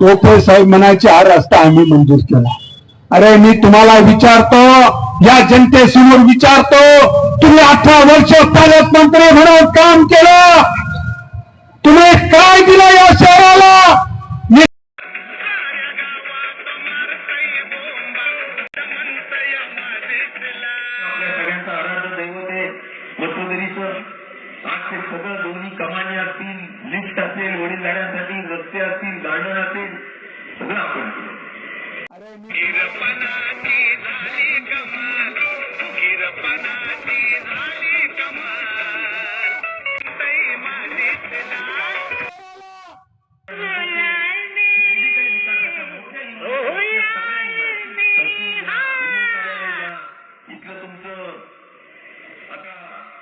टोपे साहेब म्हणायचे हा रस्ता आम्ही मंजूर केला. अरे मी तुम्हाला विचारतो या जनतेसमोर विचारतो तुम्ही अठरा वर्ष पालकमंत्री म्हणून काम केलं ते सगळं दोन्ही कमानी असतील लिफ्ट असेल जाण्यासाठी रस्ते असतील गार्डन असेल सगळं आपण केलं.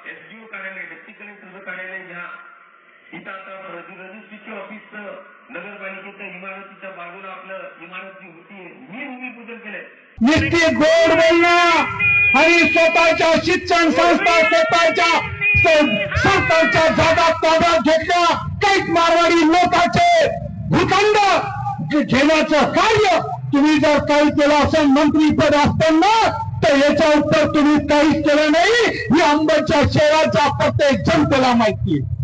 एसडीओ कार्यालय डेप्टी कलेक्टरचं कार्यालय घ्या इथं आता रजि- रजिस्ट्रीच्या ऑफिसचं नगरपालिकेच्या इमारतीच्या बाजूला आपलं इमारत जी होती मी भूमिपूजन केलंय. नुसती गोड बोलणं आणि स्वतःच्या शिक्षण संस्था स्वतःच्या संस्थांच्या जागा ताब्यात घेतल्या. काहीच मारवाडी लोकांचे भूखंड घेण्याचं कार्य तुम्ही जर काही केलं असेल मंत्री पद असताना तर याच्या उत्तर तुम्ही काहीच केलं नाही. ही अंबाच्या शहराच्या प्रत्येक जनतेला माहिती आहे.